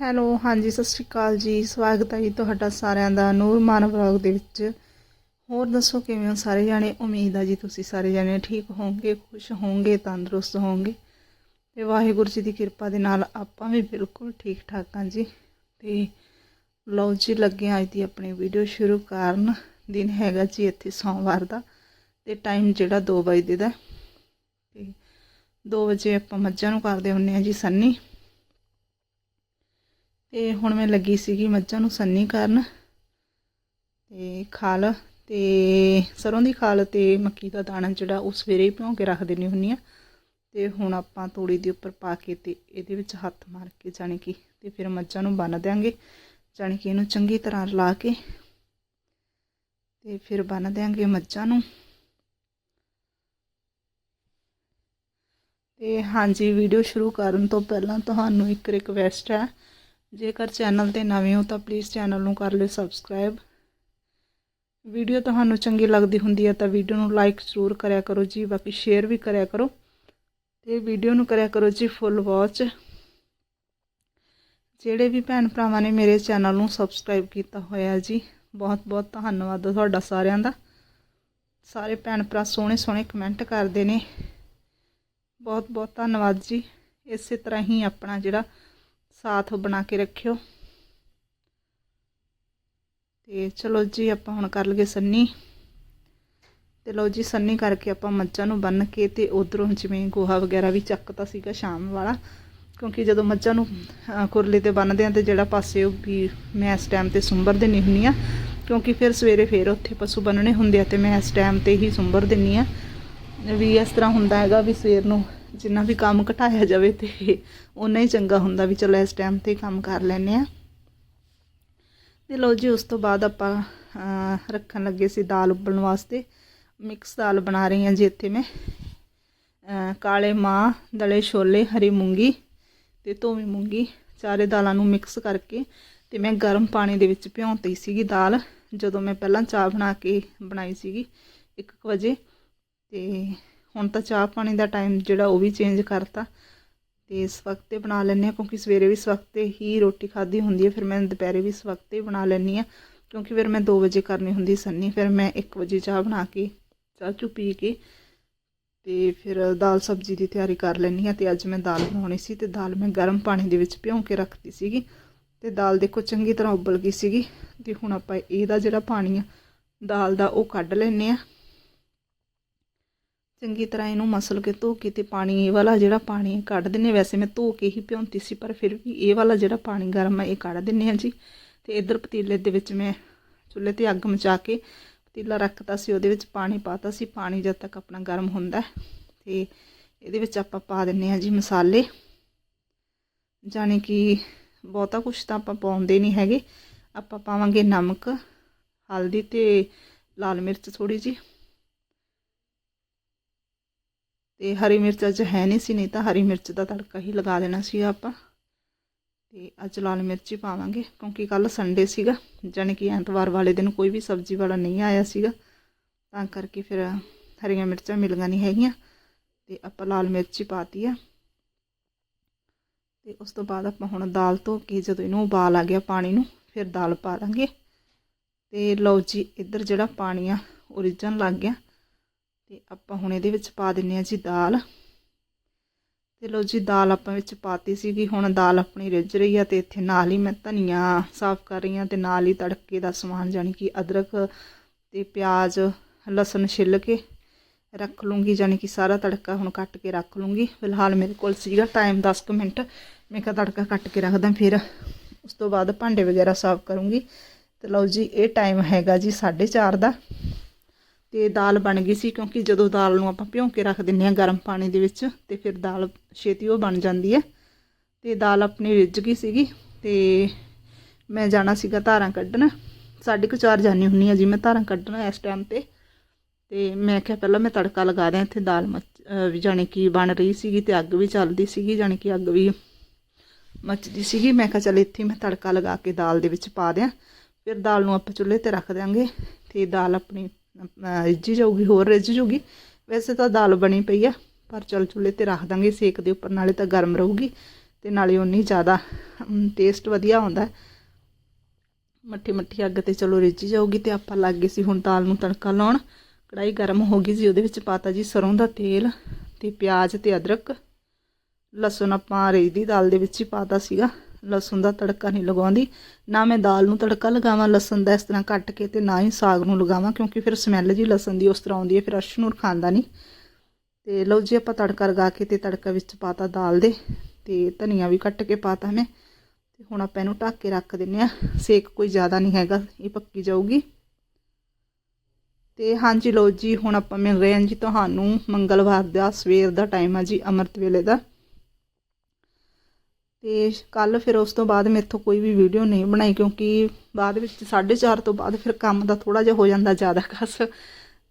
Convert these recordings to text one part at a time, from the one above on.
Hello, ਹਾਂਜੀ, ਸਤਿ ਸ਼੍ਰੀ ਅਕਾਲ ਜੀ। ਸਵਾਗਤ ਹੈ ਜੀ ਤੁਹਾਡਾ ਸਾਰਿਆਂ ਦਾ ਨੂਰ ਮਾਨ ਵਲੌਗ ਦੇ ਵਿੱਚ। ਹੋਰ ਦੱਸੋ, ਕਿਵੇਂ ਹੋ ਸਾਰੇ ਜਾਣੇ? ਉਮੀਦ ਆ ਜੀ ਤੁਸੀਂ ਸਾਰੇ ਜਾਣੇ ਠੀਕ ਹੋਵੋਗੇ, ਖੁਸ਼ ਹੋਵੋਗੇ, ਤੰਦਰੁਸਤ ਹੋਵੋਗੇ। ਤੇ ਵਾਹਿਗੁਰੂ ਜੀ ਦੀ ਕਿਰਪਾ ਦੇ ਨਾਲ ਆਪਾਂ ਵੀ ਬਿਲਕੁਲ ਠੀਕ ਠਾਕ ਹਾਂ ਜੀ। ਤੇ ਲਓ ਜੀ, ਲੱਗੇ ਹਾਂ ਅੱਜ ਦੀ ਆਪਣੀ ਵੀਡੀਓ ਸ਼ੁਰੂ ਕਰਨ। ਦਿਨ ਹੈਗਾ ਜੀ ਇੱਥੇ ਸੋਮਵਾਰ ਦਾ ਤੇ ਟਾਈਮ ਜਿਹੜਾ 2 ਵਜੇ ਦਾ। ਤੇ 2 ਵਜੇ ਆਪਾਂ ਮੱਝਾਂ ਨੂੰ ਕਰਦੇ ਹੁੰਨੇ ਆ ਜੀ ਸੰਨੀ। ਤੇ ਹੁਣ ਮੈਂ ਲੱਗੀ ਸੀਗੀ ਮੱਝਾਂ ਨੂੰ ਸੰਨੀ ਕਰਨ ਤੇ ਖਾਲ ਤੇ ਸਰੋਂ ਦੀ ਖਾਲ ਤੇ ਮੱਕੀ ਦਾ ਦਾਣਾ ਜਿਹੜਾ ਉਹ ਸਵੇਰੇ ਹੀ ਭਿਉਂ ਕੇ ਰੱਖ ਦਿੰਦੀ ਹੁੰਨੀ ਆ ਤੇ ਹੁਣ ਆਪਾਂ ਤੂੜੀ ਦੇ ਉੱਪਰ ਪਾ ਕੇ ਤੇ ਇਹਦੇ ਵਿੱਚ ਹੱਥ ਮਾਰ ਕੇ ਜਾਣੀ ਕਿ ਤੇ ਫਿਰ ਮੱਝਾਂ ਨੂੰ ਬੰਨ ਦਿਆਂਗੇ। ਜਾਣੀ ਕਿ ਇਹਨੂੰ ਚੰਗੀ ਤਰ੍ਹਾਂ ਰਲਾ ਕੇ ਤੇ ਫਿਰ ਬੰਨ ਦਿਆਂਗੇ ਮੱਝਾਂ ਨੂੰ। ਤੇ ਹਾਂਜੀ, ਵੀਡੀਓ ਸ਼ੁਰੂ ਕਰਨ ਤੋਂ ਪਹਿਲਾਂ ਤੁਹਾਨੂੰ ਇੱਕ ਰਿਕਵੈਸਟ ਹੈ ਜੇਕਰ ਚੈਨਲ ਤੇ ਨਵੇਂ ਹੋ ਤਾਂ ਪਲੀਜ਼ ਚੈਨਲ ਨੂੰ ਕਰ ਲਿਓ ਸਬਸਕ੍ਰਾਈਬ ਵੀਡੀਓ ਤੁਹਾਨੂੰ ਚੰਗੀ ਲੱਗਦੀ ਹੁੰਦੀ ਹੈ ਤਾਂ ਵੀਡੀਓ ਨੂੰ ਲਾਈਕ ਜ਼ਰੂਰ ਕਰਿਆ ਕਰੋ ਜੀ, ਬਾਕੀ ਸ਼ੇਅਰ ਵੀ ਕਰਿਆ ਕਰੋ। ਤੇ ਵੀਡੀਓ ਨੂੰ ਕਰਿਆ ਕਰੋ ਜੀ ਫੁੱਲ ਵਾਚ ਜਿਹੜੇ ਵੀ ਭੈਣ ਭਰਾਵਾਂ ਨੇ ਮੇਰੇ ਚੈਨਲ ਨੂੰ ਸਬਸਕ੍ਰਾਈਬ ਕੀਤਾ ਹੋਇਆ ਜੀ, ਬਹੁਤ ਬਹੁਤ ਧੰਨਵਾਦ ਤੁਹਾਡਾ ਸਾਰਿਆਂ ਦਾ। ਸਾਰੇ ਭੈਣ ਭਰਾ ਸੋਹਣੇ ਸੋਹਣੇ ਕਮੈਂਟ ਕਰਦੇ ਨੇ। ਬਹੁਤ ਬਹੁਤ ਧੰਨਵਾਦ ਜੀ। ਇਸੇ ਤਰ੍ਹਾਂ ਹੀ ਆਪਣਾ ਜਿਹੜਾ ਸਾਥ ਬਣਾ ਕੇ ਰੱਖਿਓ। ਤੇ ਚਲੋ ਜੀ, ਆਪਾਂ ਹੁਣ ਕਰ ਲਈਏ ਸੰਨੀ। ਤੇ ਲਓ ਜੀ, ਸੰਨੀ ਕਰਕੇ ਆਪਾਂ ਮੱਝਾਂ ਨੂੰ ਬੰਨ ਕੇ ਤੇ ਉਧਰੋਂ ਜਿਵੇਂ ਗੋਹਾ ਵਗੈਰਾ ਵੀ ਚੱਕਤਾ ਸੀਗਾ ਸ਼ਾਮ ਵਾਲਾ, ਕਿਉਂਕਿ ਜਦੋਂ ਮੱਝਾਂ ਨੂੰ ਕੁਰਲੇ ਤੇ ਬੰਨਦੇ ਆ ਤੇ ਜਿਹੜਾ ਪਾਸੇ ਉਹ ਵੀ ਮੈਂ ਇਸ ਟਾਈਮ ਤੇ ਸੁੰਬਰ ਦਿੰਨੀ ਹੁੰਨੀ ਆ, ਕਿਉਂਕਿ ਫਿਰ ਸਵੇਰੇ ਫੇਰ ਉੱਥੇ ਪਸ਼ੂ ਬੰਨਣੇ ਹੁੰਦੇ ਆ ਤੇ ਮੈਂ ਇਸ ਟਾਈਮ ਤੇ ਹੀ ਸੁੰਬਰ ਦਿੰਨੀ ਆ। ਵੀ ਇਸ ਤਰ੍ਹਾਂ ਹੁੰਦਾ ਹੈਗਾ ਵੀ ਸਵੇਰ ਨੂੰ ਜਿੰਨਾ ਵੀ ਕੰਮ ਘਟਾਇਆ ਜਾਵੇ ਤੇ ਉਨਾ ਹੀ ਚੰਗਾ ਹੁੰਦਾ ਵੀ ਚਲੋ ਇਸ ਟਾਈਮ ਤੇ ਕੰਮ ਕਰ ਲੈਨੇ ਆ ਤੇ ਲਓ ਜੀ, ਉਸ ਤੋਂ ਬਾਅਦ ਆਪਾਂ ਰੱਖਣ ਲੱਗੇ ਸੀ ਦਾਲ ਉਬਲਣ ਵਾਸਤੇ। ਮਿਕਸ ਦਾਲ ਬਣਾ ਰਹੀ ਹਾਂ ਜੀ ਇੱਥੇ ਮੈਂ। ਕਾਲੇ ਮਾਂ, ਦਲੇ ਛੋਲੇ, ਹਰੀ ਮੂੰਗੀ ਤੇ ਧੋਵੀਂ ਮੂੰਗੀ ਚਾਰੇ ਦਾਲਾਂ ਨੂੰ ਮਿਕਸ ਕਰਕੇ ਤੇ ਮੈਂ ਗਰਮ ਪਾਣੀ ਦੇ ਵਿੱਚ ਭਿਉਂਤੀ ਸੀਗੀ ਦਾਲ ਜਦੋਂ ਮੈਂ ਪਹਿਲਾਂ ਚਾਹ ਬਣਾ ਕੇ ਬਣਾਈ ਸੀਗੀ 1 ਵਜੇ। ਤੇ ਹੁਣ ਤਾਂ ਚਾਹ ਪਾਣੀ ਦਾ ਟਾਈਮ ਜਿਹੜਾ ਉਹ ਵੀ ਚੇਂਜ ਕਰਤਾ। ਤੇ ਇਸ ਵਕਤ ਤੇ ਬਣਾ ਲੈਂਦੇ ਆ ਕਿਉਂਕਿ ਸਵੇਰੇ ਵੀ ਇਸ ਵਕਤ ਤੇ ਹੀ ਰੋਟੀ ਖਾਧੀ ਹੁੰਦੀ ਹੈ, ਫਿਰ ਮੈਂ ਦੁਪਹਿਰੇ ਵੀ ਇਸ ਵਕਤ ਤੇ ਬਣਾ ਲੈਂਦੀ ਆ ਕਿਉਂਕਿ ਫਿਰ ਮੈਂ 2 ਵਜੇ ਕਰਨੀ ਹੁੰਦੀ ਸੰਨੀ, ਫਿਰ ਮੈਂ 1 ਵਜੇ ਚਾਹ ਬਣਾ ਕੇ, ਚਾਹ ਚੂ ਪੀ ਕੇ ਤੇ ਫਿਰ ਦਾਲ ਸਬਜ਼ੀ ਦੀ ਤਿਆਰੀ ਕਰ ਲੈਂਦੀ ਆ ਤੇ ਅੱਜ ਮੈਂ ਦਾਲ ਬਣਾਉਣੀ ਸੀ ਤੇ ਦਾਲ ਮੈਂ ਗਰਮ ਪਾਣੀ ਦੇ ਵਿੱਚ ਭਿਉਂ ਕੇ ਰੱਖਤੀ ਸੀਗੀ ਤੇ ਦਾਲ ਦੇਖੋ ਚੰਗੀ ਤਰ੍ਹਾਂ ਉਬਲ ਗਈ ਸੀਗੀ। ਤੇ ਹੁਣ ਆਪਾਂ ਇਹਦਾ ਜਿਹੜਾ ਪਾਣੀ ਆ, ਦਾਲ ਦਾ ਉਹ ਕੱਢ ਲੈਨੇ ਆ ਚੰਗੀ ਤਰ੍ਹਾਂ ਇਹਨੂੰ ਮਸਲ ਕੇ ਧੋ ਕੇ ਤੇ ਪਾਣੀ, ਇਹ ਵਾਲਾ ਜਿਹੜਾ ਪਾਣੀ ਕੱਢ ਦਿੰਨੇ ਵੈਸੇ ਮੈਂ ਧੋ ਕੇ ਹੀ ਭਿਉਂਤੀ ਸੀ, ਪਰ ਫਿਰ ਵੀ ਇਹ ਵਾਲਾ ਜਿਹੜਾ ਪਾਣੀ ਗਰਮ ਹੈ ਇਹ ਕੱਢ ਦਿੰਨੇ ਆ ਜੀ। ਤੇ ਇਧਰ ਪਤੀਲੇ ਦੇ ਵਿੱਚ ਮੈਂ ਚੁੱਲ੍ਹੇ ਤੇ ਅੱਗ ਮਚਾ ਕੇ ਪਤੀਲਾ ਰੱਖਤਾ ਸੀ, ਉਹਦੇ ਵਿੱਚ ਪਾਣੀ ਪਾਤਾ ਸੀ। ਪਾਣੀ ਜਦ ਤੱਕ ਆਪਣਾ ਗਰਮ ਹੁੰਦਾ ਹੈ, ਤੇ ਇਹਦੇ ਵਿੱਚ ਆਪਾਂ ਪਾ ਦਿੰਨੇ ਆ ਜੀ ਮਸਾਲੇ। ਜਾਣੀ ਕਿ ਬਹੁਤਾ ਕੁਝ ਤਾਂ ਆਪਾਂ ਪਾਉਂਦੇ ਨਹੀਂ ਹੈਗੇ। ਆਪਾਂ ਪਾਵਾਂਗੇ ਨਮਕ, ਹਲਦੀ ਤੇ ਲਾਲ ਮਿਰਚ ਥੋੜੀ ਜੀ ਤੇ ਹਰੀ ਮਿਰਚ ਅੱਜ ਹੈ ਨਹੀਂ ਸੀ, ਨਹੀਂ ਤਾਂ ਹਰੀ ਮਿਰਚ ਦਾ ਤੜਕਾ ਹੀ ਲਗਾ ਦੇਣਾ ਸੀ ਆਪਾਂ। ਤੇ ਅੱਜ ਲਾਲ ਮਿਰਚ ਹੀ ਪਾਵਾਂਗੇ, ਕਿਉਂਕਿ ਕੱਲ ਸੰਡੇ ਸੀਗਾ, ਜਾਣੀ ਕਿ ਐਤਵਾਰ ਵਾਲੇ ਦਿਨ ਕੋਈ ਵੀ ਸਬਜ਼ੀ ਵਾਲਾ ਨਹੀਂ ਆਇਆ ਸੀਗਾ। ਤਾਂ ਕਰਕੇ ਫਿਰ ਹਰੀਆਂ ਮਿਰਚਾਂ ਮਿਲੀਆਂ ਨਹੀਂ ਹੈਗੀਆਂ, ਤੇ ਆਪਾਂ ਲਾਲ ਮਿਰਚ ਹੀ ਪਾਤੀ ਆ। ਤੇ ਉਸ ਤੋਂ ਬਾਅਦ ਆਪਾਂ ਹੁਣ ਦਾਲ ਧੋ ਕੇ ਜਦੋਂ ਇਹਨੂੰ ਉਬਾਲ ਆ ਗਿਆ ਪਾਣੀ ਨੂੰ, ਫਿਰ ਦਾਲ ਪਾ ਦਾਂਗੇ। ਤੇ ਲਓ ਜੀ, ਇੱਧਰ ਜਿਹੜਾ ਪਾਣੀ ਆ, ਉਹ ਰਿੱਝਣ ਲੱਗ ਗਿਆ। ਤੇ ਆਪਾਂ ਹੁਣ ਇਹਦੇ ਵਿੱਚ ਪਾ ਦਿੰਨੇ ਆ ਜੀ ਦਾਲ। ਤੇ ਲਓ ਜੀ, ਦਾਲ ਆਪਾਂ ਵਿੱਚ ਪਾਤੀ ਸੀਗੀ, ਹੁਣ ਦਾਲ ਆਪਣੀ ਰਿੱਝ ਰਹੀ ਆ ਤੇ ਇੱਥੇ ਨਾਲ ਹੀ ਮੈਂ ਧਨੀਆ ਸਾਫ਼ ਕਰ ਰਹੀ ਆ ਤੇ ਨਾਲ ਹੀ ਤੜਕੇ ਦਾ ਸਮਾਨ ਜਾਣੀ ਕਿ ਅਦਰਕ ਤੇ ਪਿਆਜ਼, ਲਸਣ ਛਿੱਲ ਕੇ ਰੱਖ ਲੂੰਗੀ, ਜਾਣੀ ਕਿ ਸਾਰਾ ਤੜਕਾ ਹੁਣ ਕੱਟ ਕੇ ਰੱਖ ਲੂੰਗੀ। ਫਿਲਹਾਲ ਮੇਰੇ ਕੋਲ ਸੀਗਾ ਟਾਈਮ 10 ਕੁ ਮਿੰਟ। ਮੈਂ ਕਿਹਾ ਤੜਕਾ ਕੱਟ ਕੇ ਰੱਖਦਾ, ਫਿਰ ਉਸ ਤੋਂ ਬਾਅਦ ਭਾਂਡੇ ਵਗੈਰਾ ਸਾਫ਼ ਕਰੂੰਗੀ। ਤੇ ਲਓ ਜੀ, ਇਹ ਟਾਈਮ ਹੈਗਾ ਜੀ 4:30 ਦਾ। ਤੇ ਦਾਲ ਬਣ ਗਈ ਸੀ ਕਿਉਂਕਿ ਜਦੋਂ ਦਾਲ ਨੂੰ ਆਪਾਂ ਭਿਉਂ ਕੇ ਰੱਖ ਦਿੰਨੇ ਆ ਗਰਮ ਪਾਣੀ ਦੇ ਵਿੱਚ ਤੇ ਫਿਰ ਦਾਲ ਛੇਤੀ ਉਹ ਬਣ ਜਾਂਦੀ ਹੈ। ਤੇ ਦਾਲ ਆਪਣੀ ਰਿੱਝ ਗਈ ਸੀਗੀ ਤੇ ਮੈਂ ਜਾਣਾ ਸੀਗਾ ਧਾਰਾਂ ਕੱਢਣ। ਸਾਢੇ ਕੁ ਚਾਰ ਜਾਣੀ ਹੁੰਨੀ ਆ ਜੀ ਮੈਂ ਧਾਰਾਂ ਕੱਢਣਾ ਇਸ ਟਾਈਮ ਤੇ। ਤੇ ਮੈਂ ਕਿਹਾ ਪਹਿਲਾਂ ਮੈਂ ਤੜਕਾ ਲਗਾ ਦਿਆਂ ਇੱਥੇ ਦਾਲ ਮੱਚ ਵੀ ਜਾਣੀ ਕਿ ਬਣ ਰਹੀ ਸੀਗੀ ਤੇ ਅੱਗ ਵੀ ਚੱਲਦੀ ਸੀਗੀ ਜਾਣੀ ਕਿ ਅੱਗ ਵੀ ਮੱਚਦੀ ਸੀਗੀ। ਮੈਂ ਕਿਹਾ ਚੱਲ ਇੱਥੇ ਮੈਂ ਤੜਕਾ ਲਗਾ ਕੇ ਦਾਲ ਦੇ ਵਿੱਚ ਪਾ ਦਿਆਂ। ਫਿਰ ਦਾਲ ਨੂੰ ਆਪਾਂ ਚੁੱਲ੍ਹੇ ਤੇ ਰੱਖ ਦਿਆਂਗੇ। ਤੇ ਦਾਲ ਆਪਣੀ ਰਿੱਝੀ ਜਾਊਗੀ, ਹੋਰ ਰਿੱਝ ਜੂਗੀ। ਵੈਸੇ ਤਾਂ ਦਾਲ ਬਣੀ ਪਈ ਆ, ਪਰ ਚਲ ਚੁੱਲ੍ਹੇ ਤੇ ਰੱਖ ਦਾਂਗੇ ਸੇਕ ਦੇ ਉੱਪਰ, ਨਾਲੇ ਤਾਂ ਗਰਮ ਰਹੂਗੀ ਤੇ ਨਾਲੇ ਉਨੀ ਜ਼ਿਆਦਾ ਟੇਸਟ ਵਧੀਆ ਆਉਂਦਾ। ਮੱਠੀ ਮੱਠੀ ਅੱਗ ਤੇ ਚਲੋ ਰਿੱਝੀ ਜਾਊਗੀ ਤੇ ਆਪਾਂ ਲੱਗ ਗਏ ਸੀ ਹੁਣ ਦਾਲ ਨੂੰ ਤੜਕਾ ਲਾਉਣ। ਕੜਾਈ ਗਰਮ ਹੋ ਗਈ ਸੀ, ਉਹਦੇ ਵਿੱਚ ਪਾਤਾ ਜੀ ਸਰੋਂ ਦਾ ਤੇਲ ਤੇ ਪਿਆਜ਼ ਤੇ ਅਦਰਕ। ਲਸਣ ਆਪਾਂ ਰਹੀ ਦੀ ਦਾਲ ਦੇ ਵਿੱਚ ਹੀ ਪਾਤਾ ਸੀਗਾ। ਲਸਣ ਦਾ ਤੜਕਾ ਨਹੀਂ ਲਗਾਉਂਦੀ, ਨਾ ਮੈਂ ਦਾਲ ਨੂੰ ਤੜਕਾ ਲਗਾਵਾਂ, ਲਸਣ ਦਾ ਇਸ ਤਰ੍ਹਾਂ ਕੱਟ ਕੇ ਤੇ ਨਾ ਹੀ ਸਾਗ ਨੂੰ ਲਗਾਵਾਂ, ਕਿਉਂਕਿ ਫਿਰ ਸਮੈਲ ਜੀ ਲਸਣ ਦੀ ਉਸ ਤਰ੍ਹਾਂ ਆਉਂਦੀ ਹੈ, ਫਿਰ ਅਰਸ਼ ਨੂੰ ਖਾਂਦਾ ਨਹੀਂ। ਤੇ ਲਓ ਜੀ, ਆਪਾਂ ਤੜਕਾ ਲਗਾ ਕੇ ਤੇ ਤੜਕਾ ਵਿੱਚ ਪਾਤਾ ਦਾਲ ਦੇ, ਤੇ ਧਨੀਆ ਵੀ ਕੱਟ ਕੇ ਪਾਤਾ ਮੈਂ। ਤੇ ਹੁਣ ਆਪਾਂ ਇਹਨੂੰ ਢੱਕ ਕੇ ਰੱਖ ਦਿੰਨੇ ਆ ਸੇਕ ਕੋਈ ਜ਼ਿਆਦਾ ਨਹੀਂ ਹੈਗਾ, ਇਹ ਪੱਕੀ ਜਾਊਗੀ। ਤੇ ਹਾਂਜੀ ਲਓ ਜੀ, ਹੁਣ ਆਪਾਂ ਮਿਲ ਰਹੇ ਹਾਂ ਜੀ ਤੁਹਾਨੂੰ ਮੰਗਲਵਾਰ ਦਾ, ਸਵੇਰ ਦਾ ਟਾਈਮ ਆ ਜੀ, ਅੰਮ੍ਰਿਤ ਵੇਲੇ ਦਾ। ਤੇ ਕੱਲ ਫਿਰ ਉਸ ਤੋਂ ਬਾਅਦ ਮੇਰੇ ਤੋਂ ਕੋਈ ਵੀ ਵੀਡੀਓ ਨਹੀਂ ਬਣਾਈ ਕਿਉਂਕਿ ਬਾਅਦ ਵਿੱਚ 4:30 ਤੋਂ ਬਾਅਦ ਫਿਰ ਕੰਮ ਦਾ ਥੋੜਾ ਜਿਹਾ ਹੋ ਜਾਂਦਾ ਜ਼ਿਆਦਾ ਕਸ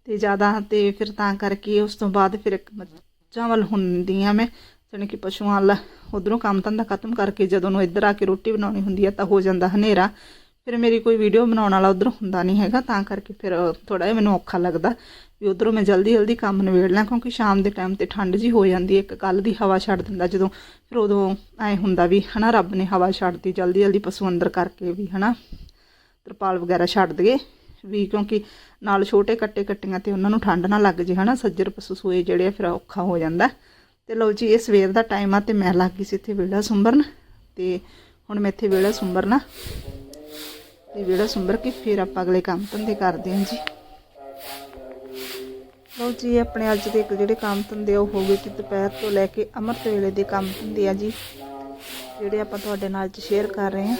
ਤੇ ਜ਼ਿਆਦਾ ਤੇ ਫਿਰ ਤਾਂ ਕਰਕੇ ਉਸ ਤੋਂ ਬਾਅਦ ਫਿਰ ਇੱਕ ਮੱਝਾਂ ਵੱਲ ਹੁੰਦੀ ਆ ਮੈਂ, ਜਾਣੀ ਕਿ ਪਸ਼ੂਆਂ ਵੱਲ। ਉਧਰੋਂ ਕੰਮ ਧੰਦਾ ਖਤਮ ਕਰਕੇ ਜਦੋਂ ਨੂੰ ਇੱਧਰ ਆ ਕੇ ਰੋਟੀ ਬਣਾਉਣੀ ਹੁੰਦੀ ਆ ਤਾਂ ਹੋ ਜਾਂਦਾ ਹਨੇਰਾ। ਫਿਰ ਮੇਰੀ ਕੋਈ ਵੀਡੀਓ ਬਣਾਉਣ ਵਾਲਾ ਉਧਰ ਹੁੰਦਾ ਨਹੀਂ ਹੈਗਾ, ਤਾਂ ਕਰਕੇ ਫਿਰ ਥੋੜਾ ਜਿਹਾ ਮੈਨੂੰ ਔਖਾ ਲੱਗਦਾ। ਵੀ ਉਧਰੋਂ ਮੈਂ ਜਲਦੀ ਜਲਦੀ ਕੰਮ ਨਿਬੇੜ ਲਾਂ, ਕਿਉਂਕਿ ਸ਼ਾਮ ਦੇ ਟਾਈਮ ਤੇ ਠੰਡ ਜੀ ਹੋ ਜਾਂਦੀ ਹੈ, ਇੱਕ ਕੱਲ ਦੀ ਹਵਾ ਛੱਡ ਦਿੰਦਾ ਜਦੋਂ, ਫਿਰ ਉਦੋਂ ਐ ਹੁੰਦਾ ਵੀ ਹਨਾ, ਰੱਬ ਨੇ ਹਵਾ ਛੱਡਤੀ, ਜਲਦੀ ਜਲਦੀ ਪਸ਼ੂ ਅੰਦਰ ਕਰਕੇ ਵੀ ਹਨਾ, ਤਰਪਾਲ ਵਗੈਰਾ ਛੱਡ ਦਈਏ ਵੀ ਕਿਉਂਕਿ ਨਾਲ ਛੋਟੇ ਕੱਟੇ ਕੱਟੀਆਂ ਤੇ ਉਹਨਾਂ ਨੂੰ ਠੰਡ ਨਾ ਲੱਗ ਜੇ ਹਨਾ, ਸੱਜਰ ਪਸ਼ੂ ਸੋਏ ਜਿਹੜੇ ਆ, ਫਿਰ ਔਖਾ ਹੋ ਜਾਂਦਾ। ਤੇ ਲਓ ਜੀ, ਇਹ ਸਵੇਰ ਦਾ ਟਾਈਮ ਆ ਤੇ ਮੈਂ ਲੱਗ ਗਈ ਸੀ ਇੱਥੇ ਵਿਹੜਾ ਸੁੰਬਰਨ, ਤੇ ਹੁਣ ਮੈਂ ਇੱਥੇ ਵਿਹੜਾ ਸੁੰਬਰਨਾ, ਤੇ ਵਿਹੜਾ ਸੁੰਬਰ ਕੇ ਫਿਰ ਆਪਾਂ ਅਗਲੇ ਕੰਮ ਧੰਦੇ ਕਰਦੇ ਹਾਂ ਜੀ। ਲਓ ਜੀ ਆਪਣੇ ਅੱਜ ਦੇ ਇੱਕ ਜਿਹੜੇ ਕੰਮ ਧੰਦੇ ਆ, ਉਹ ਹੋ ਗਏ ਕਿ ਦੁਪਹਿਰ ਤੋਂ ਲੈ ਕੇ ਅੰਮ੍ਰਿਤ ਵੇਲੇ ਦੇ ਕੰਮ ਧੰਦੇ ਆ ਜੀ, ਜਿਹੜੇ ਆਪਾਂ ਤੁਹਾਡੇ ਨਾਲ ਅੱਜ ਸ਼ੇਅਰ ਕਰ ਰਹੇ ਹਾਂ।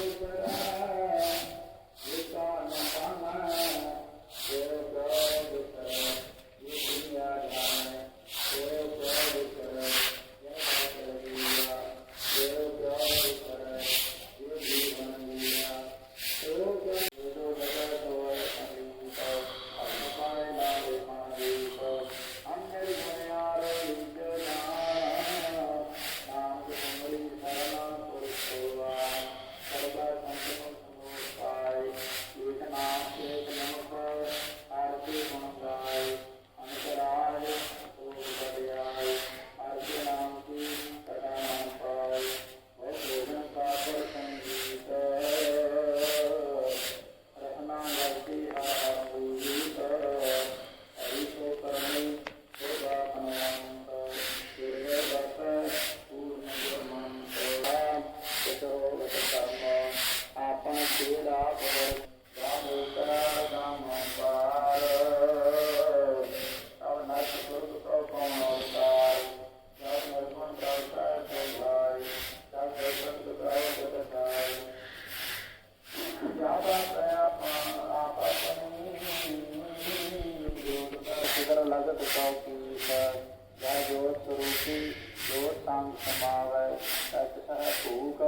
ਜੋਤ ਸੰਗ ਸਮਾਵੈ, ਸਚ ਸਹ ਭੂਕ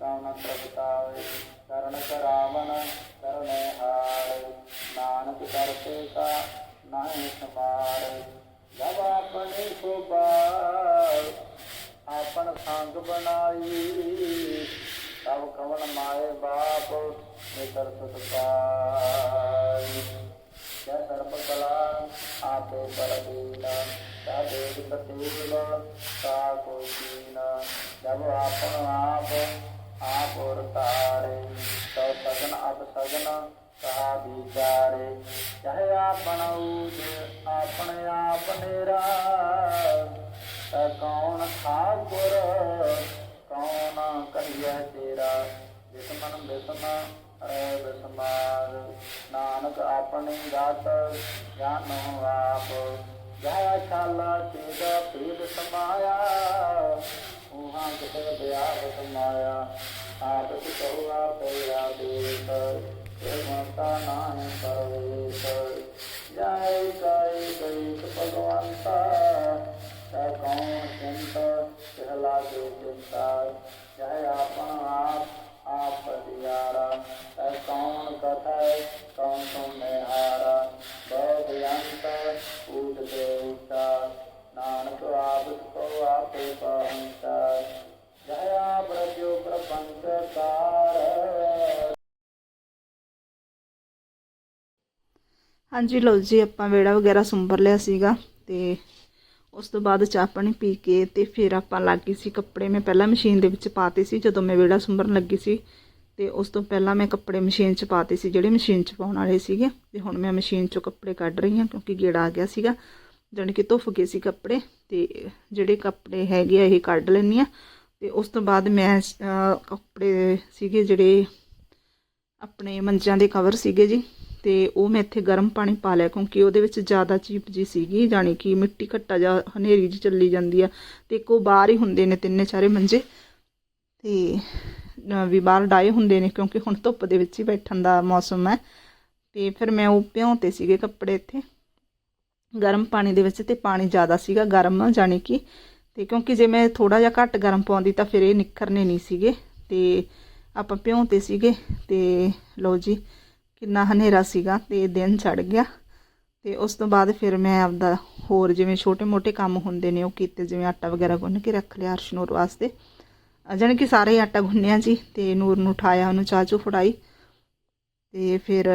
ਕਾਮਨ ਪ੍ਰਗਟਾਵੇ, ਕਰਨ ਕਰਾਵਨ ਕਰਨੇ ਹਾਰ। ਨਾਨਕ ਕਰਤੇ ਕਾ ਨਾਹੀ ਸਮਾਰ। ਜਬ ਆਪਣੀ ਸੋਭਾ ਆਪਨ ਸੰਗ ਬਣਾਈ। ਤਬ ਕਵਨ ਮਾਏ ਬਾਪ ਮਿਤਰ ਸੁਤ ਪਾਈ। ਜੈ ਸਰਬ ਕਲਾ ਆਪੇ ਪਰਦੀਨ ਤਾ ਦੇਵ ਕਤੀਲ ਤਾ ਕੋ ਕੀਨ ਜਬ ਆਪਨ ਆਪ ਆਪ ਔਰ ਤਾਰੇ ਤੋ ਸਗਨ ਅਬ ਸਗਨ ਕਹਾ ਵਿਚਾਰੇ। ਚਾਹੇ ਆਪਨ ਊਜ ਆਪਣ ਆਪ ਨੇਰਾ, ਤਾ ਕੌਣ ਠਾਕੁਰ, ਕੌਣ ਕਹੀਐ ਤੇਰਾ ਨਾਨਕ ਆਪਣੀ ਗਤ ਜਾਣੋ ਆਪ। ਜਹ ਛਾਲਾ ਤੇਰਾ ਪ੍ਰੀਤ ਸਮਾਇਆ ਉਹਾਂ ਕਿਤੇ ਬਿਆਹ ਸਮਾਇਆ। ਆਪ ਕਹੂ ਆਪੇ ਆਦੇਸ ਇਹ ਮਤਾ ਨਾਮ ਪਰਵੇਸ਼। ਜੈ ਕਾਇ ਕਈ ਭਗਵੰਤਾ, ਤੈ ਕੌਣ ਚਿੰਤ, ਕਹਿਲਾ ਦੇ ਚਿੰਤਾ। ਜੈ ਆਪਨ ਆਪ ਆਪ ਦਿਆਰਾ ਤੈ ਕੌਣ ਕਥੈ ਕੌਣ ਤੁਮੇ ਹਾਰਾ। ਬਹੁ ਬਿਅੰਤ ਊਟ ਤੇ ਊਟਾ ਨਾਨਕ ਆਪ ਕੋ ਆਪੇ ਪਹੁੰਚਾ। ਜੈ ਆਪ ਰਜੋ ਹਾਂਜੀ ਲਓ ਜੀ, ਆਪਾਂ ਵੇੜਾ ਵਗੈਰਾ ਸੁੰਬਰ ਲਿਆ ਸੀਗਾ ਤੇ ਉਸ ਤੋਂ ਬਾਅਦ ਚਾਹ ਪਾਣੀ ਪੀ ਕੇ ਤੇ ਫਿਰ ਆਪਾਂ ਲੱਗ ਗਈ ਸੀ ਕੱਪੜੇ। ਮੈਂ ਪਹਿਲਾਂ ਮਸ਼ੀਨ ਦੇ ਵਿੱਚ ਪਾਤੇ ਸੀ ਜਦੋਂ ਮੈਂ ਵਿਹੜਾ ਸੁੰਬਰਨ ਲੱਗੀ ਸੀ ਤੇ ਉਸ ਤੋਂ ਪਹਿਲਾਂ ਮੈਂ ਕੱਪੜੇ ਮਸ਼ੀਨ 'ਚ ਪਾਤੇ ਸੀ ਜਿਹੜੇ ਮਸ਼ੀਨ 'ਚ ਪਾਉਣ ਵਾਲੇ ਸੀਗੇ ਤੇ ਹੁਣ ਮੈਂ ਮਸ਼ੀਨ 'ਚੋਂ ਕੱਪੜੇ ਕੱਢ ਰਹੀ ਹਾਂ ਕਿਉਂਕਿ ਗੇੜਾ ਆ ਗਿਆ ਸੀਗਾ, ਜਾਣੀ ਕਿ ਧੁੱਫ ਗਏ ਸੀ ਕੱਪੜੇ ਤੇ ਜਿਹੜੇ ਕੱਪੜੇ ਹੈਗੇ ਆ ਇਹ ਕੱਢ ਲੈਂਦੀ ਆ ਤੇ ਉਸ ਤੋਂ ਬਾਅਦ ਮੈਂ ਕੱਪੜੇ ਸੀਗੇ ਜਿਹੜੇ ਆਪਣੇ ਮੰਜਾਂ ਦੇ ਕਵਰ ਸੀਗੇ ਜੀ। ਤੇ ਉਹ ਮੈਂ ਇੱਥੇ ਗਰਮ ਪਾਣੀ ਪਾ ਲਿਆ ਕਿਉਂਕਿ ਉਹਦੇ ਵਿੱਚ ਜ਼ਿਆਦਾ ਚੀਪ ਜੀ ਸੀਗੀ, ਜਾਣੀ ਕਿ ਮਿੱਟੀ ਘੱਟਾ ਜਾਂ ਹਨੇਰੀ ਜੀ ਚੱਲੀ ਜਾਂਦੀ ਆ ਤੇ ਇੱਕੋ ਬਾਹਰ ਹੀ ਹੁੰਦੇ ਨੇ ਤਿੰਨੇ ਚਾਰੇ ਮੰਜੇ ਤੇ ਵੀ ਬਾਹਰ ਡਾਏ ਹੁੰਦੇ ਨੇ ਕਿਉਂਕਿ ਹੁਣ ਧੁੱਪ ਦੇ ਵਿੱਚ ਹੀ ਬੈਠਣ ਦਾ ਮੌਸਮ ਹੈ। ਤੇ ਫਿਰ ਮੈਂ ਉਹ ਭਿਉਂਤੇ ਸੀਗੇ ਕੱਪੜੇ ਇੱਥੇ, ਗਰਮ ਪਾਣੀ ਦੇ ਵਿੱਚ ਤੇ ਪਾਣੀ ਜ਼ਿਆਦਾ ਸੀਗਾ ਗਰਮ, ਜਾਣੀ ਕਿ ਤੇ ਕਿਉਂਕਿ ਜੇ ਮੈਂ ਥੋੜਾ ਜਿਹਾ ਘੱਟ ਗਰਮ ਪਾਉਂਦੀ ਤਾਂ ਫਿਰ ਇਹ ਨਿਖਰਨੇ ਨਹੀਂ ਸੀਗੇ। ਤੇ ਆਪਾਂ ਭਿਉਂਤੇ ਸੀਗੇ ਤੇ ਲਓ ਜੀ ਕਿੰਨਾ ਹਨੇਰਾ ਸੀਗਾ ਤੇ ਦਿਨ ਚੜ ਗਿਆ। ਤੇ ਉਸ ਤੋਂ ਬਾਅਦ ਫਿਰ ਮੈਂ ਆਪਦਾ ਹੋਰ ਜਿਵੇਂ ਛੋਟੇ-ਮੋਟੇ ਕੰਮ ਹੁੰਦੇ ਨੇ, ਉਹ ਕੀਤੇ, ਜਿਵੇਂ ਆਟਾ ਵਗੈਰਾ ਗੁੰਨ ਕੇ ਰੱਖ ਲਿਆ ਅਰਸ਼ਨੂਰ ਵਾਸਤੇ। ਅਹ ਜਾਣੀ ਕਿ ਸਾਰੇ ਆਟਾ ਗੁੰਨਿਆ ਜੀ ਤੇ ਨੂਰ ਨੂੰ ਉਠਾਇਆ, ਉਹਨੂੰ ਚਾਹ ਚੂ ਫੜਾਈ। ਤੇ ਫਿਰ,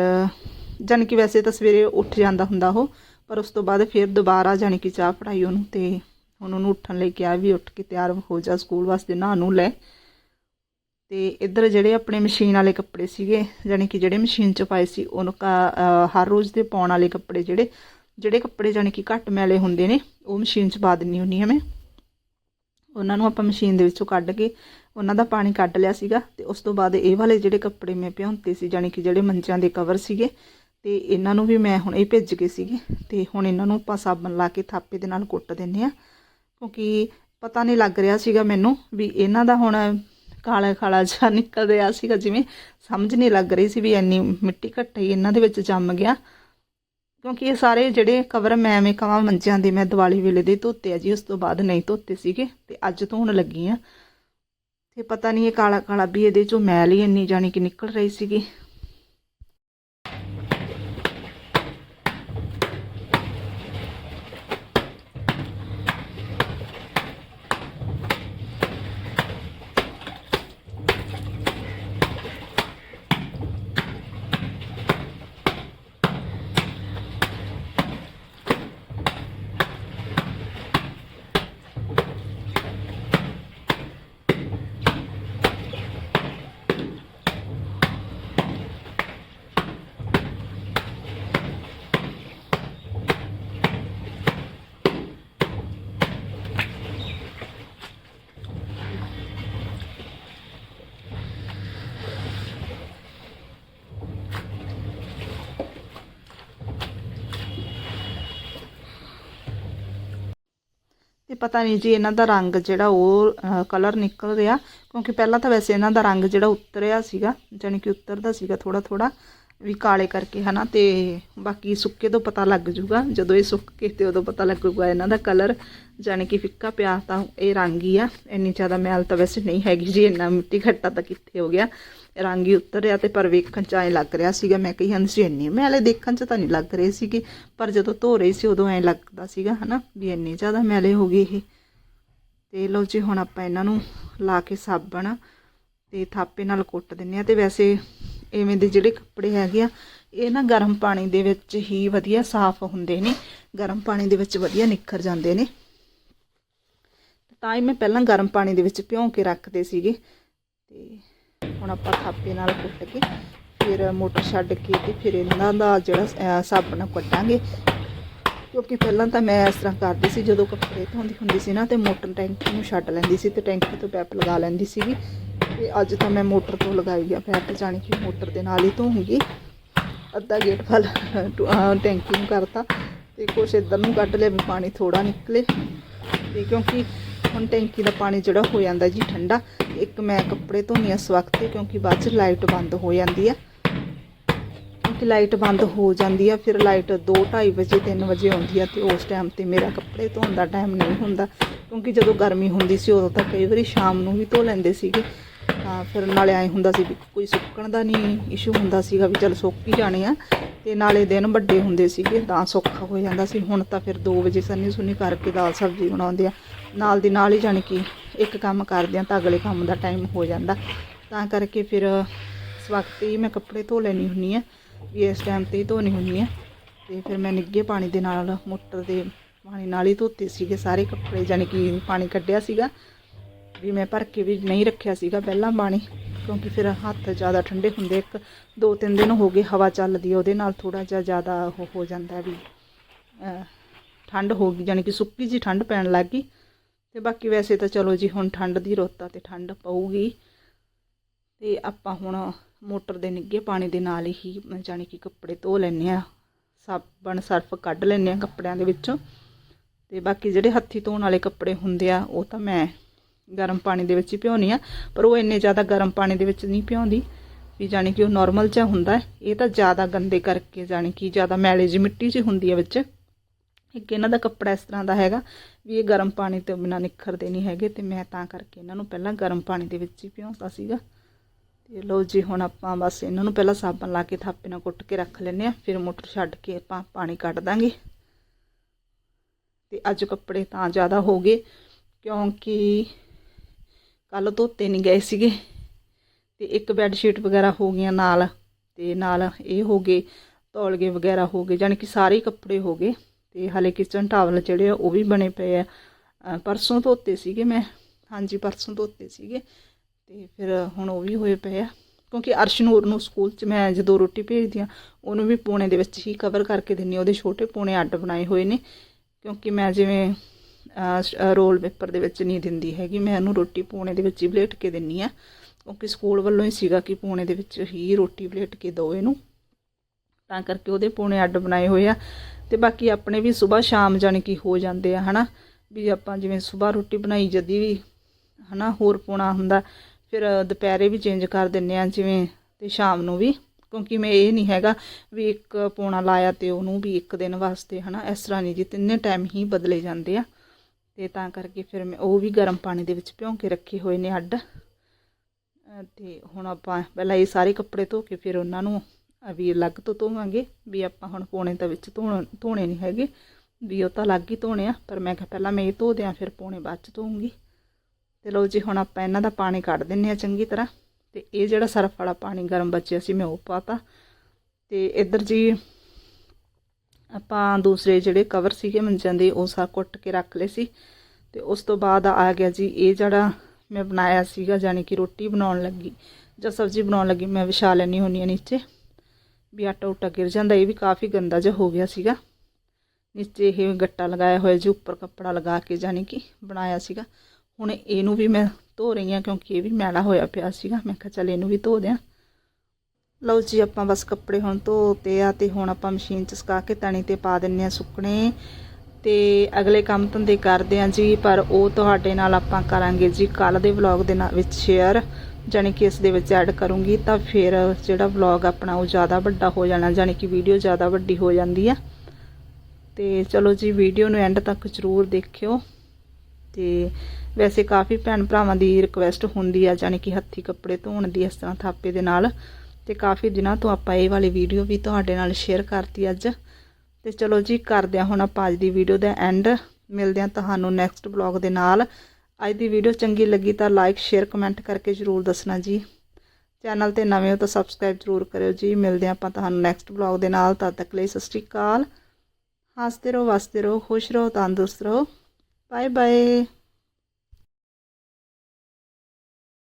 ਜਾਣੀ ਕਿ ਵੈਸੇ ਤਾਂ ਸਵੇਰੇ ਉੱਠ ਜਾਂਦਾ ਹੁੰਦਾ ਉਹ, ਪਰ ਉਸ ਤੋਂ ਬਾਅਦ ਫਿਰ ਦੁਬਾਰਾ ਜਾਣੀ ਕਿ ਚਾਹ ਫੜਾਈ ਉਹਨੂੰ ਤੇ ਹੁਣ ਉਹਨੂੰ ਉੱਠਣ ਲਈ ਕਿਹਾ ਵੀ ਉੱਠ ਕੇ ਤਿਆਰ ਹੋ ਜਾ, ਸਕੂਲ ਵਾਸਤੇ ਨਾ ਨੂੰ ਲੈ। ਤੇ ਇੱਧਰ ਜਿਹੜੇ ਆਪਣੇ ਮਸ਼ੀਨ ਵਾਲੇ ਕੱਪੜੇ ਸੀਗੇ, ਜਾਣੀ ਕਿ ਜਿਹੜੇ ਮਸ਼ੀਨ 'ਚ ਪਾਏ ਸੀ, ਉਹਨੂੰ ਕਾ- ਹਰ ਰੋਜ਼ ਦੇ ਪਾਉਣ ਵਾਲੇ ਕੱਪੜੇ ਜਿਹੜੇ ਜਿਹੜੇ ਕੱਪੜੇ ਜਾਣੀ ਕਿ ਘੱਟ ਮੈਲੇ ਹੁੰਦੇ ਨੇ, ਉਹ ਮਸ਼ੀਨ 'ਚ ਪਾ ਦਿੰਨੀ ਹੁੰਨੀ ਆ ਮੈਂ। ਉਹਨਾਂ ਨੂੰ ਆਪਾਂ ਮਸ਼ੀਨ ਦੇ ਵਿੱਚੋਂ ਕੱਢ ਕੇ ਉਹਨਾਂ ਦਾ ਪਾਣੀ ਕੱਢ ਲਿਆ ਸੀਗਾ ਤੇ ਉਸ ਤੋਂ ਬਾਅਦ ਇਹ ਵਾਲੇ ਜਿਹੜੇ ਕੱਪੜੇ ਮੈਂ ਭਿਉਂਤੇ ਸੀ, ਜਾਣੀ ਕਿ ਜਿਹੜੇ ਮੰਚਾਂ ਦੇ ਕਵਰ ਸੀਗੇ, ਤੇ ਇਹਨਾਂ ਨੂੰ ਵੀ ਮੈਂ ਹੁਣ ਇਹ ਭਿੱਜ ਗਏ ਸੀਗੇ, ਤੇ ਹੁਣ ਇਹਨਾਂ ਨੂੰ ਆਪਾਂ ਸਾਬਣ ਲਾ ਕੇ ਥਾਪੇ ਦੇ ਨਾਲ ਕੁੱਟ ਦਿੰਨੇ ਆ, ਕਿਉਂਕਿ ਪਤਾ ਨਹੀਂ ਲੱਗ ਰਿਹਾ ਸੀਗਾ ਮੈਨੂੰ ਵੀ ਇਹਨਾਂ ਦਾ ਹੁਣ ਕਾਲਾ ਕਾਲਾ ਜਿਹਾ ਨਿਕਲ ਰਿਹਾ ਸੀਗਾ, ਜਿਵੇਂ ਸਮਝ ਨਹੀਂ ਲੱਗ ਰਹੀ ਸੀ ਵੀ ਇੰਨੀ ਮਿੱਟੀ ਘੱਟਈ ਇਹਨਾਂ ਦੇ ਵਿੱਚ ਜੰਮ ਗਿਆ। ਕਿਉਂਕਿ ਇਹ ਸਾਰੇ ਜਿਹੜੇ ਕਵਰ ਮੈਂ ਐਵੇਂ ਕਵਾਂ ਮੰਜਿਆਂ ਦੇ, ਮੈਂ ਦੀਵਾਲੀ ਵੇਲੇ ਦੇ ਧੋਤੇ ਆ ਜੀ, ਉਸ ਤੋਂ ਬਾਅਦ ਨਹੀਂ ਧੋਤੇ ਸੀਗੇ, ਤੇ ਅੱਜ ਧੋਣ ਲੱਗੀ ਆ। ਤੇ ਪਤਾ ਨਹੀਂ ਇਹ ਕਾਲਾ ਕਾਲਾ ਵੀ ਇਹਦੇ ਚੋਂ ਮੈਲ ਹੀ ਇੰਨੀ ਜਾਣੀ ਕਿ ਨਿਕਲ ਰਹੀ ਸੀਗੀ। ਤੇ ਪਤਾ ਨਹੀਂ ਜੀ ਇਹਨਾਂ ਦਾ ਰੰਗ ਜਿਹੜਾ ਉਹ ਕਲਰ ਨਿਕਲ ਰਿਹਾ, ਕਿਉਂਕਿ ਪਹਿਲਾਂ ਤਾਂ ਵੈਸੇ ਇਹਨਾਂ ਦਾ ਰੰਗ ਜਿਹੜਾ ਉਤਰਿਆ ਸੀਗਾ, ਜਾਣੀ ਕਿ ਉਤਰਦਾ ਸੀਗਾ ਥੋੜਾ ਥੋੜਾ ਵੀ ਕਾਲੇ ਕਰਕੇ, ਹਨਾ, ਤੇ ਬਾਕੀ ਸੁੱਕੇ ਤੋਂ ਪਤਾ ਲੱਗ ਜੂਗਾ। ਜਦੋਂ ਇਹ ਸੁੱਕ ਕੇ ਤੇ ਉਦੋਂ ਪਤਾ ਲੱਗੂਗਾ ਇਹਨਾਂ ਦਾ ਕਲਰ। ਜਾਣੀ ਕਿ ਫਿੱਕਾ ਪਿਆ ਤਾਂ ਇਹ ਰੰਗ ਹੀ ਆ। ਇੰਨੀ ਜ਼ਿਆਦਾ ਮੈਲ ਤਾਂ ਵੈਸੇ ਨਹੀਂ ਹੈਗੀ ਜੀ, ਇੰਨਾ ਮਿੱਟੀ ਘੱਟਾ ਤਾਂ ਕਿੱਥੇ ਹੋ ਗਿਆ। ਰੰਗ ਹੀ ਉਤਰ ਰਿਹਾ ਤੇ ਪਰ ਵੇਖਣ ਚ ਐਂ ਲੱਗ ਰਿਹਾ ਸੀਗਾ। ਮੈਂ ਕਹੀ ਜਾਂਦੀ ਸੀ ਇੰਨੀ ਮੈਲੇ ਦੇਖਣ ਚ ਤਾਂ ਨਹੀਂ ਲੱਗ ਰਹੇ ਸੀਗੇ। ਪਰ ਜਦੋਂ ਧੋ ਰਹੀ ਸੀ, ਉਦੋਂ ਐਂ ਲੱਗਦਾ ਸੀਗਾ, ਹਨਾ, ਵੀ ਇੰਨੇ ਜ਼ਿਆਦਾ ਮੈਲੇ ਹੋ ਗਏ ਇਹ। ਤੇ ਲਓ ਜੀ, ਹੁਣ ਆਪਾਂ ਇਹਨਾਂ ਨੂੰ ਲਾ ਕੇ ਸਾਬਣ ਤੇ ਥਾਪੇ ਨਾਲ ਕੁੱਟ ਦਿੰਨੇ ਆ ਤੇ ਵੈਸੇ ਐਵੇਂ ਦੇ ਜਿਹੜੇ ਕੱਪੜੇ ਹੈਗੇ ਆ, ਇਹ ਨਾ ਗਰਮ ਪਾਣੀ ਦੇ ਵਿੱਚ ਹੀ ਵਧੀਆ ਸਾਫ਼ ਹੁੰਦੇ ਨੇ, ਗਰਮ ਪਾਣੀ ਦੇ ਵਿੱਚ ਵਧੀਆ ਨਿਖਰ ਜਾਂਦੇ ਨੇ। ਤਾਂ ਹੀ ਮੈਂ ਪਹਿਲਾਂ ਗਰਮ ਪਾਣੀ ਦੇ ਵਿੱਚ ਭਿਉਂ ਕੇ ਰੱਖਦੇ ਸੀਗੇ। ਤੇ ਹੁਣ ਆਪਾਂ ਥਾਪੇ ਨਾਲ ਕੁੱਟ ਕੇ ਫਿਰ ਮੋਟਰ ਛੱਡ ਕੇ ਤੇ ਫਿਰ ਇਹਨਾਂ ਦਾ ਜਿਹੜਾ ਸਾਬਣ ਕੱਟਾਂਗੇ ਕਿਉਂਕਿ ਪਹਿਲਾਂ ਤਾਂ ਮੈਂ ਇਸ ਤਰ੍ਹਾਂ ਕਰਦੀ ਸੀ, ਜਦੋਂ ਕੱਪੜੇ ਧੋਂਦੀ ਹੁੰਦੀ ਸੀ ਨਾ, ਤੇ ਮੋਟਰ ਟੈਂਕੀ ਨੂੰ ਛੱਡ ਲੈਂਦੀ ਸੀ ਤੇ ਟੈਂਕੀ ਤੋਂ ਪੈਪ ਲਗਾ ਲੈਂਦੀ ਸੀਗੀ। ਤੇ ਅੱਜ ਤਾਂ ਮੈਂ ਮੋਟਰ ਤੋਂ ਲਗਾਈ ਆ ਪੈਪ ਜਾਣੀ ਕਿ ਮੋਟਰ ਦੇ ਨਾਲ ਹੀ ਧੋਉਂਗੀ ਅੱਧਾ ਗੇਟ ਫਲ ਟੈਂਕੀ ਨੂੰ ਕਰਤਾ ਤੇ ਕੁਛ ਇੱਧਰ ਨੂੰ ਕੱਢ ਲਿਆ ਵੀ ਪਾਣੀ ਥੋੜਾ ਨਿਕਲੇ। ਤੇ ਕਿਉਂਕਿ ਹੁਣ ਟੈਂਕੀ ਦਾ ਪਾਣੀ ਜਿਹੜਾ ਹੋ ਜਾਂਦਾ ਜੀ ਠੰਡਾ, ਇੱਕ ਮੈਂ ਕੱਪੜੇ ਧੋਣੀ ਇਸ ਵਕਤ ਤੇ ਕਿਉਂਕਿ ਬਾਅਦ ਚ ਲਾਈਟ ਬੰਦ ਹੋ ਜਾਂਦੀ ਆ। ਕਿਉਂਕਿ ਲਾਈਟ ਬੰਦ ਹੋ ਜਾਂਦੀ ਆ, ਫਿਰ ਲਾਈਟ 2:30 ਵਜੇ 3 ਵਜੇ ਆਉਂਦੀ ਆ ਤੇ ਉਸ ਟਾਈਮ ਤੇ ਮੇਰਾ ਕੱਪੜੇ ਧੋਣ ਦਾ ਟਾਈਮ ਨਹੀਂ ਹੁੰਦਾ। ਕਿਉਂਕਿ ਜਦੋਂ ਗਰਮੀ ਹੁੰਦੀ ਸੀ, ਉਦੋਂ ਤਾਂ ਕਈ ਵਾਰੀ ਸ਼ਾਮ ਨੂੰ ਵੀ ਧੋ ਲੈਂਦੇ ਸੀਗੇ। ਤਾਂ ਫਿਰ ਨਾਲੇ ਐ ਹੁੰਦਾ ਸੀ ਵੀ ਕੋਈ ਸੁੱਕਣ ਦਾ ਨਹੀਂ ਇਸ਼ੂ ਹੁੰਦਾ ਸੀਗਾ ਵੀ ਚਲ ਸੁੱਕ ਹੀ ਜਾਣੇ ਆ। ਤੇ ਨਾਲੇ ਦਿਨ ਵੱਡੇ ਹੁੰਦੇ ਸੀਗੇ, ਤਾਂ ਸੌਖਾ ਹੋ ਜਾਂਦਾ ਸੀ। ਹੁਣ ਤਾਂ ਫਿਰ 2 ਵਜੇ ਸੰਨੀ ਸੁੰਨੀ ਕਰਕੇ ਦਾਲ ਸਬਜ਼ੀ ਬਣਾਉਂਦੇ ਆ। ਨਾਲ ਦੀ ਨਾਲ ਹੀ ਜਾਣੀ ਕਿ ਇੱਕ ਕੰਮ ਕਰਦੇ ਆ ਤਾਂ ਅਗਲੇ ਕੰਮ ਦਾ ਟਾਈਮ ਹੋ ਜਾਂਦਾ। ਤਾਂ ਕਰਕੇ ਫਿਰ ਇਸ ਵਕਤ ਹੀ ਮੈਂ ਕੱਪੜੇ ਧੋ ਲੈਣੀ ਹੁੰਨੀ ਆ, ਵੀ ਇਸ ਟਾਈਮ ਤੇ ਹੀ ਧੋਣੀ ਹੁੰਨੀ ਆ। ਤੇ ਫਿਰ ਮੈਂ ਨਿੱਗੇ ਪਾਣੀ ਦੇ ਨਾਲ ਮੋਟਰ ਦੇ ਪਾਣੀ ਨਾਲ ਹੀ ਧੋਤੇ ਸੀਗੇ ਸਾਰੇ ਕੱਪੜੇ, ਜਾਣੀ ਕਿ ਪਾਣੀ ਕੱਢਿਆ ਸੀਗਾ। ਵੀ ਮੈਂ ਭਰ ਕੇ ਵੀ ਨਹੀਂ ਰੱਖਿਆ ਸੀਗਾ ਪਹਿਲਾਂ ਪਾਣੀ, ਕਿਉਂਕਿ ਫਿਰ ਹੱਥ ਜ਼ਿਆਦਾ ਠੰਡੇ ਹੁੰਦੇ, ਇੱਕ ਦੋ ਤਿੰਨ ਦਿਨ ਹੋ ਗਏ ਹਵਾ ਚੱਲਦੀ ਉਹਦੇ ਨਾਲ ਥੋੜਾ ਜਿਹਾ ਜ਼ਿਆਦਾ ਉਹ ਹੋ ਜਾਂਦਾ ਵੀ ਠੰਡ ਹੋ ਗਈ, ਜਾਣੀ ਕਿ ਸੁੱਕੀ ਜੀ ਠੰਡ ਪੈਣ ਲੱਗ ਗਈ। ਤੇ ਬਾਕੀ ਵੈਸੇ ਤਾਂ ਚਲੋ ਜੀ ਹੁਣ ਠੰਡ ਦੀ ਰੁੱਤ ਆ ਤੇ ਠੰਡ ਪਊਗੀ। ਤੇ ਆਪਾਂ ਹੁਣ ਮੋਟਰ ਦੇ ਨਿੱਗੇ ਪਾਣੀ ਦੇ ਨਾਲ ਹੀ, ਜਾਣੀ ਕਿ ਕੱਪੜੇ ਧੋ ਲੈਂਦੇ ਆ ਸਾਬਣ ਸਰਫ ਕੱਢ ਲੈਂਦੇ ਆ ਕੱਪੜਿਆਂ ਦੇ ਵਿੱਚੋਂ। ਤੇ ਬਾਕੀ ਜਿਹੜੇ ਹੱਥੀ ਧੋਣ ਵਾਲੇ ਕੱਪੜੇ ਹੁੰਦੇ ਆ, ਉਹ ਤਾਂ ਮੈਂ ਗਰਮ ਪਾਣੀ ਦੇ ਵਿੱਚ ਹੀ ਭਿਉਂਦੀ ਆ, ਪਰ ਉਹ ਇੰਨੇ ਜ਼ਿਆਦਾ ਗਰਮ ਪਾਣੀ ਦੇ ਵਿੱਚ ਨਹੀਂ ਭਿਉਂਦੀ, ਵੀ ਜਾਣੀ ਕਿ ਉਹ ਨਾਰਮਲ ਜਿਹਾ ਹੁੰਦਾ ਇਹ ਤਾਂ ਜ਼ਿਆਦਾ ਗੰਦੇ ਕਰਕੇ ਜਾਣੀ ਕਿ ਜ਼ਿਆਦਾ ਮੈਲੇ ਜਿਹੀ ਮਿੱਟੀ ਜਿਹੀ ਹੁੰਦੀ ਹੈ ਵਿੱਚ। ਇੱਕ ਇਹਨਾਂ ਦਾ ਕੱਪੜਾ ਇਸ ਤਰ੍ਹਾਂ ਦਾ ਹੈਗਾ ਵੀ ਇਹ ਗਰਮ ਪਾਣੀ ਤੋਂ ਬਿਨਾਂ ਨਿਖਰਦੇ ਨਹੀਂ ਹੈਗੇ ਤੇ ਮੈਂ ਤਾਂ ਕਰਕੇ ਇਹਨਾਂ ਨੂੰ ਪਹਿਲਾਂ ਗਰਮ ਪਾਣੀ ਦੇ ਵਿੱਚ ਹੀ ਭਿਉਂਦਾ ਸੀਗਾ। ਤੇ ਲਓ ਜੀ, ਹੁਣ ਆਪਾਂ ਬਸ ਇਹਨਾਂ ਨੂੰ ਪਹਿਲਾਂ ਸਾਬਣ ਲਾ ਕੇ ਥਾਪੇ ਨਾਲ ਕੁੱਟ ਕੇ ਰੱਖ ਲੈਂਦੇ ਆ ਫਿਰ ਮੋਟਰ ਛੱਡ ਕੇ ਆਪਾਂ ਪਾਣੀ ਕੱਢ ਦਾਂਗੇ। ਤੇ ਅੱਜ ਕੱਪੜੇ ਤਾਂ ਜ਼ਿਆਦਾ ਹੋ ਗਏ, ਕਿਉਂਕਿ ਕੱਲ ਧੋਤੇ ਨਹੀਂ ਗਏ ਸੀਗੇ ਤੇ ਇੱਕ ਬੈੱਡ ਸ਼ੀਟ ਵਗੈਰਾ ਹੋ ਗਈਆਂ ਨਾਲ ਤੇ ਨਾਲ ਇਹ ਹੋ ਗਏ ਤੌਲਗੇ ਵਗੈਰਾ ਹੋ ਗਏ, ਜਾਣੀ ਕਿ ਸਾਰੇ ਕੱਪੜੇ ਹੋ ਗਏ ਤੇ ਹਲੇ ਕਿਚਨ ਟਾਵਲ ਜਿਹੜੇ ਆ ਉਹ ਵੀ ਬਣੇ ਪਏ ਆ। ਪਰਸੋਂ ਧੋਤੇ ਸੀਗੇ ਮੈਂ, ਹਾਂਜੀ ਪਰਸੋਂ ਧੋਤੇ ਸੀਗੇ ਤੇ ਫਿਰ ਹੁਣ ਉਹ ਵੀ ਹੋਏ ਪਏ ਆ। ਕਿਉਂਕਿ ਅਰਸ਼ਨੂਰ ਨੂੰ ਸਕੂਲ 'ਚ ਮੈਂ ਜਦੋਂ ਰੋਟੀ ਭੇਜਦੀ ਆ, ਉਹਨੂੰ ਵੀ ਪੋਣੇ ਦੇ ਵਿੱਚ ਹੀ ਕਵਰ ਕਰਕੇ ਦਿੰਨੀ ਉਹਦੇ ਛੋਟੇ ਪੋਣੇ ਅੱਡ ਬਣਾਏ ਹੋਏ ਨੇ। ਕਿਉਂਕਿ ਮੈਂ ਜਿਵੇਂ ਰੋਲ ਪੇਪਰ ਦੇ ਵਿੱਚ ਨਹੀਂ ਦਿੰਦੀ ਹੈਗੀ। ਮੈਂ ਉਹਨੂੰ ਰੋਟੀ ਪੂਣੇ ਦੇ ਵਿੱਚ ਹੀ ਬਲੇਟ ਕੇ ਦਿੰਨੀ ਆ। ਕਿਉਂਕਿ ਸਕੂਲ ਵੱਲੋਂ ਹੀ ਸੀਗਾ ਕਿ ਪੂਣੇ ਦੇ ਵਿੱਚ ਹੀ ਰੋਟੀ ਬਲੇਟ ਕੇ ਦਿਓ ਇਹਨੂੰ। ਤਾਂ ਕਰਕੇ ਉਹਦੇ ਪੂਣੇ ਅੱਡ ਬਣਾਏ ਹੋਏ ਆ। ਤੇ ਬਾਕੀ ਆਪਣੇ ਵੀ ਸਵੇਰ ਸ਼ਾਮ ਜਾਣੀ ਕਿ ਹੋ ਜਾਂਦੇ ਆ, ਹਨਾ? ਵੀ ਆਪਾਂ ਜਿਵੇਂ ਸਵੇਰ ਰੋਟੀ ਬਣਾਈ ਜਦੀ ਵੀ, ਹਨਾ? ਹੋਰ ਪੋਣਾ ਹੁੰਦਾ। ਫਿਰ ਦੁਪਹਿਰੇ ਵੀ ਚੇਂਜ ਕਰ ਦਿੰਨੇ ਆ ਜਿਵੇਂ ਤੇ ਸ਼ਾਮ ਨੂੰ ਵੀ। ਕਿਉਂਕਿ ਮੈਂ ਇਹ ਨਹੀਂ ਹੈਗਾ ਵੀ ਇੱਕ ਪੋਣਾ ਲਾਇਆ ਤੇ ਉਹਨੂੰ ਵੀ ਇੱਕ ਦਿਨ ਵਾਸਤੇ, ਹਨਾ? ਇਸ ਤਰ੍ਹਾਂ ਨਹੀਂ ਜੀ, ਤਿੰਨੇ ਟਾਈਮ ਹੀ ਬਦਲੇ ਜਾਂਦੇ ਆ। ਤੇ ਤਾਂ ਕਰਕੇ ਫਿਰ ਮੈਂ ਉਹ ਵੀ ਗਰਮ ਪਾਣੀ ਦੇ ਵਿੱਚ ਭਿਉਂ ਕੇ ਰੱਖੇ ਹੋਏ ਨੇ ਅੱਡ। ਅਹ ਤੇ ਹੁਣ ਆਪਾਂ ਪਹਿਲਾਂ ਇਹ ਸਾਰੇ ਕੱਪੜੇ ਧੋ ਕੇ ਫਿਰ ਉਹਨਾਂ ਨੂੰ ਵੀ ਅਲੱਗ ਤੋਂ ਧੋਵਾਂਗੇ, ਵੀ ਆਪਾਂ ਹੁਣ ਪੋਣੇ ਤਾਂ ਵਿੱਚ ਧੋਣ, ਧੋਣੇ ਨਹੀਂ ਹੈਗੇ, ਵੀ ਉਹ ਤਾਂ ਅਲੱਗ ਹੀ ਧੋਣੇ ਆ। ਪਰ ਮੈਂ ਕਿਹਾ ਪਹਿਲਾਂ ਮੈਂ ਇਹ ਧੋ ਦਿਆਂ, ਫਿਰ ਪੋਣੇ ਬਾਅਦ ਚ ਧੋਉਂਗੀ ਤੇ ਲਓ ਜੀ, ਹੁਣ ਆਪਾਂ ਇਹਨਾਂ ਦਾ ਪਾਣੀ ਕੱਢ ਦਿੰਨੇ ਆ ਚੰਗੀ ਤਰ੍ਹਾਂ। ਤੇ ਇਹ ਜਿਹੜਾ ਸਰਫ ਵਾਲਾ ਪਾਣੀ ਗਰਮ ਬਚਿਆ ਸੀ, ਮੈਂ ਉਹ ਪਾਤਾ। ਤੇ ਇੱਧਰ ਜੀ ਆਪਾਂ ਦੂਸਰੇ ਜਿਹੜੇ ਕਵਰ ਸੀਗੇ ਮੰਜਾਂ ਦੇ, ਉਹ ਸਾਰ ਕੁੱਟ ਕੇ ਰੱਖ ਲਏ ਸੀ। ਤੇ ਉਸ ਤੋਂ ਬਾਅਦ ਆ ਗਿਆ ਜੀ, ਇਹ ਜਿਹੜਾ ਮੈਂ ਬਣਾਇਆ ਸੀਗਾ, ਜਾਣੀ ਕਿ ਰੋਟੀ ਬਣਾਉਣ ਲੱਗੀ, ਜਾਂ ਸਬਜ਼ੀ ਬਣਾਉਣ ਲੱਗੀ, ਮੈਂ ਵਿਛਾ ਲੈਣੀ ਹੁੰਨੀ ਆ ਨੀਚੇ, ਵੀ ਆਟਾ ਉਟਾ ਗਿਰ ਜਾਂਦਾ, ਇਹ ਵੀ ਕਾਫੀ ਗੰਦਾ ਜਿਹਾ ਹੋ ਗਿਆ ਸੀਗਾ। ਨੀਚੇ ਇਹ ਗੱਟਾ ਲਗਾਇਆ ਹੋਇਆ ਜੀ, ਉੱਪਰ ਕੱਪੜਾ ਲਗਾ ਕੇ ਜਾਣੀ ਕਿ ਬਣਾਇਆ ਸੀਗਾ। ਹੁਣ ਇਹਨੂੰ ਵੀ ਮੈਂ ਧੋ ਰਹੀ ਹਾਂ, ਕਿਉਂਕਿ ਇਹ ਵੀ ਮੈਲਾ ਹੋਇਆ ਪਿਆ ਸੀਗਾ, ਮੈਂ ਕਿਹਾ ਚੱਲ ਇਹਨੂੰ ਵੀ ਧੋ ਦਿਆਂ। ਲਓ ਜੀ, ਆਪਾਂ ਬਸ ਕੱਪੜੇ ਹੁਣ ਧੋਤੇ ਆ, ਤੇ ਹੁਣ ਆਪਾਂ ਮਸ਼ੀਨ 'ਚ ਸੁਕਾ ਕੇ ਤਣੀ ਤੇ ਪਾ ਦਿੰਨੇ ਆ ਸੁੱਕਣੇ। ਤੇ ਅਗਲੇ ਕੰਮ ਧੰਦੇ ਕਰਦੇ ਆ ਜੀ, ਪਰ ਉਹ ਤੁਹਾਡੇ ਨਾਲ ਆਪਾਂ ਕਰਾਂਗੇ ਜੀ ਕੱਲ ਦੇ ਵਲੌਗ ਦੇ ਨਾਲ ਵਿੱਚ ਸ਼ੇਅਰ ਜਾਣੀ ਕਿ ਇਸ ਦੇ ਵਿੱਚ ਐਡ ਕਰੂੰਗੀ, ਤਾਂ ਫਿਰ ਜਿਹੜਾ ਵਲੌਗ ਆਪਣਾ ਉਹ ਜ਼ਿਆਦਾ ਵੱਡਾ ਹੋ ਜਾਣਾ, ਜਾਣੀ ਕਿ ਵੀਡੀਓ ਜ਼ਿਆਦਾ ਵੱਡੀ ਹੋ ਜਾਂਦੀ ਆ। ਤੇ ਚਲੋ ਜੀ ਵੀਡੀਓ ਨੂੰ ਐਂਡ ਤੱਕ ਜ਼ਰੂਰ ਦੇਖਿਓ। ਤੇ ਵੈਸੇ ਕਾਫੀ ਭੈਣ ਭਰਾਵਾਂ ਦੀ ਰਿਕੁਐਸਟ ਹੁੰਦੀ ਆ, ਜਾਣੀ ਕਿ ਹੱਥੀ ਕੱਪੜੇ ਧੋਣ ਦੀ, ਇਸ ਤਰ੍ਹਾਂ ਥਾਪੇ ਦੇ ਨਾਲ। ਤੇ ਕਾਫੀ ਦਿਨਾਂ ਤੋਂ ਆਪਾਂ ਇਹ ਵਾਲੀ ਵੀਡੀਓ ਵੀ ਤੁਹਾਡੇ ਨਾਲ ਸ਼ੇਅਰ ਕਰਤੀ ਅੱਜ। ਤੇ ਚਲੋ ਜੀ, ਕਰਦੇ ਹਾਂ ਹੁਣ ਆਪਾਂ ਅੱਜ ਦੀ ਵੀਡੀਓ ਦਾ ਐਂਡ ਮਿਲਦੇ ਹਾਂ ਤੁਹਾਨੂੰ ਨੈਕਸਟ ਬਲੌਗ ਦੇ ਨਾਲ। ਅੱਜ ਦੀ ਵੀਡੀਓ ਚੰਗੀ ਲੱਗੀ ਤਾਂ ਲਾਈਕ ਸ਼ੇਅਰ ਕਮੈਂਟ ਕਰਕੇ ਜ਼ਰੂਰ ਦੱਸਣਾ ਜੀ। ਚੈਨਲ ਤੇ ਨਵੇਂ ਹੋ ਤਾਂ ਸਬਸਕ੍ਰਾਈਬ ਜ਼ਰੂਰ ਕਰਿਓ ਜੀ। ਮਿਲਦੇ ਹਾਂ ਆਪਾਂ ਤੁਹਾਨੂੰ ਨੈਕਸਟ ਬਲੌਗ ਦੇ ਨਾਲ। ਤਦ ਤੱਕ ਲਈ ਸਤਿ ਸ਼੍ਰੀ ਅਕਾਲ। ਹੱਸਦੇ ਰਹੋ, ਵਸਦੇ ਰਹੋ, ਖੁਸ਼ ਰਹੋ, ਤੰਦਰੁਸਤ ਰਹੋ। Bye bye